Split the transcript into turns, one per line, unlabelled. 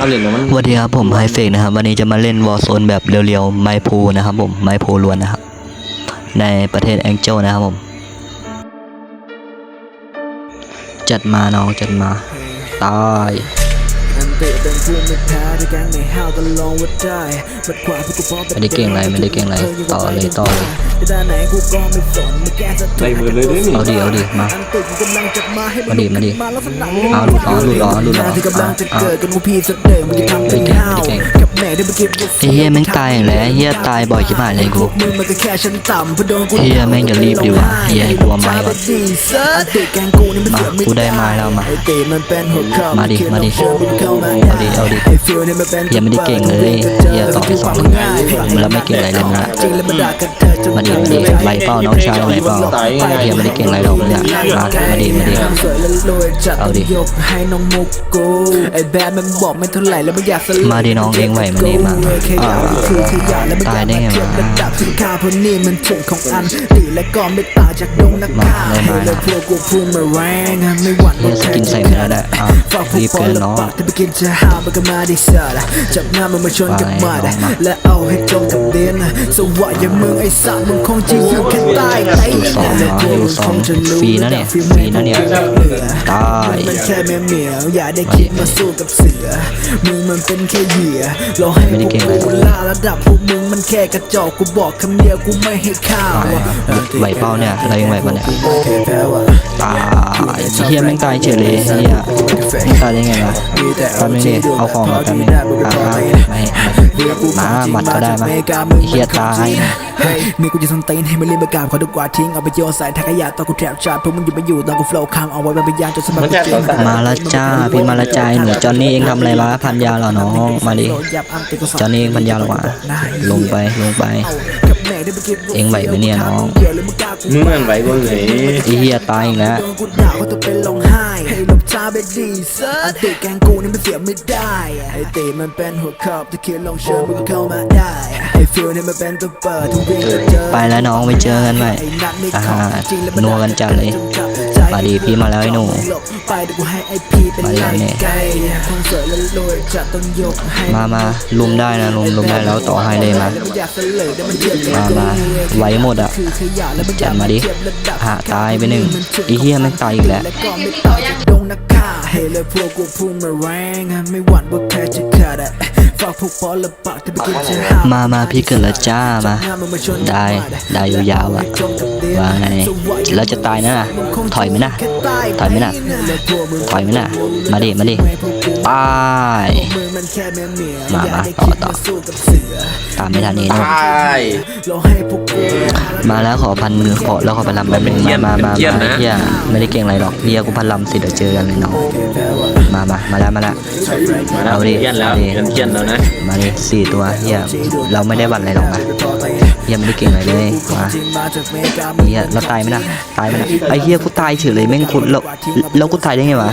เอาเหรียญล้วมัน
สวัสดีครับผมไฮเฟกนะครับวันนี้จะมาเล่นวอ r z โซนแบบเรียวๆไมโพนะครับผมไมโพล้วนนะครับ ในประเทศแองเจิลนะครับผม จัดมาน้องจัดมา ตาย
ตะเป็นผู้ไม่แพ้ที่แกงในห้าวก็ลองวัดได้บัดขวาพี่กูพร้อม
ไม่ได้เก่งอะไรไม่ได้เก่งอะไรต่อเลยต่อเลย
ด้านไหนกูก็ไม่สนไม่แก้จะ
ไล่มือเลยด้วยนี่
เอาดิเอาดิมา
อันเตะกูกำลังจะมาให้
มาดิมาดิ
มาแล้วฝรั่ง
เอาหลุดล้อหลุดล้อหลุดล้อ
ที่กำลังจะ
อะ
เกิดกันกูพี่จะเดินมึงจะทำเป็นห้าว
ไม่เก่ง
กับแม่ได้ไปเก็บ
ไอ้เฮียแม่งตายอย่างแล้วไอ้เฮียตายบ่อยชิบหายเลยกู
มึงมันก็แค่ชั้นต่ำเพราะโดนกู
เฮียแม่งอย่ารีบดิวะเฮียให้กลัวไม้ก่อน
อันเตะแกงกูนี่มัน
มา
เสือไม่
กูได้ไม้แล้วมา
ไอ้เตะมันเป็นหัวข้อ
มาดิมาดิ
เข้ามา
เอาดิเอาดิ
ไอ้ฟิลเนี่ยมันเป็น
เฮียไม่ได้เก่งเลยเฮียต่อไปสองแล้วไม่เก่งอะไรเลยนะ
มันด่ากัน
ดิมาดิไหวเปล่าน้องชายไหวเปล่าเฮียไม่ได้เก่งอะไรหรอกเนี่ยมามาดิมาดิ
สวยและรวยจัด
เอาดิ
ยกให้น้องมุกกูไอ้แบดมันบอกไม่เท่าไหร่แล้วมันอากสลบ
มาดิน้องเองไหวมาดิมา
แค่อยากคือขยะแล้วมันอยาก
ตายได้ไงวะ
เก็บระดับสินค้าเพราะนี่มันถึงของอันตีและก็ไม่ต่า
มาได้มา
ให้เลยพวกกูพุ่งมาแรงไม่หวั่น
เฮียสกินใส่ไม่ได้อะรีบเกินน้อง
ปากแต่ไปกินจะหามันก็มาได้เสิร์ตจับหน้ามันมาชนกับ
ไป
มัด
น้องมา
และเอาให้ตรงกับเดนสว่าอย่างมึงไอ้สัตว์มึงคงจะอยู่แค่ใต้ไต้
ดูสองเนาะดูสองฟรีนะเนี่ยฟรีนะเนี่ยตาย
มันแค่แมวเหมียวอย่าได้คิดมาสู้กับเสือมึงมันเป็นแค่เหยื่อเราให้พวกกูล่าระดับพวกมึงมันแค่กระจอกกูบอกคำเดียวกูไม่ให้ข้าว
ไหวเปล่าเนี่ยเรายังไหวปะเนี่ย
แพ้ว่ะ
ตายเฮียแม่งตายเฉยเลยเฮียแม่งตายได้ไงวะแป๊บนึงดิเอาของมาแป๊บนึงอะอะไม่ไม่มาหมัดก็ได้มาเฮียตาย
เฮ้ยนี่กูจะส้นตีนให้มันเรียนประกาศขอดูกวาดทิ้งเอาไปโยนใส่ถังขยะตอนกูแทบชาร์จพวกมึงอยู่ไม่อยู่ตอนกูโฟล์คามเอาไว้เป็นพยานจนสมบัติจริง
มาและจ้าพี่มาและจ้าไอ้หนูจอนนี่เองทำอะไรวะพันยาเหรอน้องมาดิจอนนี่เองพันยาเหรอวะลงไปลงไป เอ็งไหวไหมเนี่ยน้อง
มึงมันไหวกูไหน
ไอ้เฮียตายอีกแล้ว
โดนกูด่าว่าต้องเป็นร้องไห้ให้ลบช้าไปดีเซิร์อันเตะแกงกูนี่มันเสียไม่ได้ไอ้เตะมันเป็นหัวขอบถ้าคิดลองเชิญมึงก็เข้ามาได้ไอ้ฟิลนี่มันเป็นตัวเปิดทุกเรื่องจะเจอ
ไปแล้วน้องไปเจอกันใหม่อ่านัวกันจัดเลย มาดิพี่มาแล้วไอ้หนู
ไปเดี๋ยวกูให้ไอ้พี่เป็น
มาแล้วเนี่ย
ไก่คอนเสิร์ตแล้วรวยจัดต้องยกให้
มามาลุมได้นะลุมลุมได้แล้วต่อให้เลยมามามาไว้หมดอะจัดมาดิหาตายไปหนึ่งไอ้เหี้ยแม่งตายอีกแล้ว
แล้วก็ไม่ต่างจากดงนักฆ่าเฮ้ยเลยพวกกูพุ่งมาแรงไม่หวั่นว่าแพ้จะขาดอะ ฝากพวกปอละปากที่ไปกินจะห้าม
มามาพี่เกิดและจ้ามา ได้ได้ยาวๆอะว่าไงแล้วจะตายนะถอยไหมนะถอยไหมนะถอยไหมนะมาดิมาดิตายมามาต่อต่อตามไม่ทันนี้นะ
ตาย
เราให้พวกกู
มาแล้วขอพันขอแล้วขอพันลำแป๊บนึงมามามามาเฮียไม่ได้เก่งอะไรหรอกเฮียกูพันลำสิเดี๋ยวเจอกันเลยน้อง มามามาแล้วมาแล้ว
มาแล้ว
เอาดิ
เทียนแล้ว
เอาดิ
เทียนเทียนแล้วนะ
มาดิสี่ตัวเฮียเราไม่ได้หวั่นอะไรหรอกนะเฮียไม่ได้เก่งอะไรเลยมาเฮียเราตายไหมนะตายไหมนะไอ้เฮียกูตายเฉยเลยแม่งคุณแล้วแล้วกูตายได้ไงวะ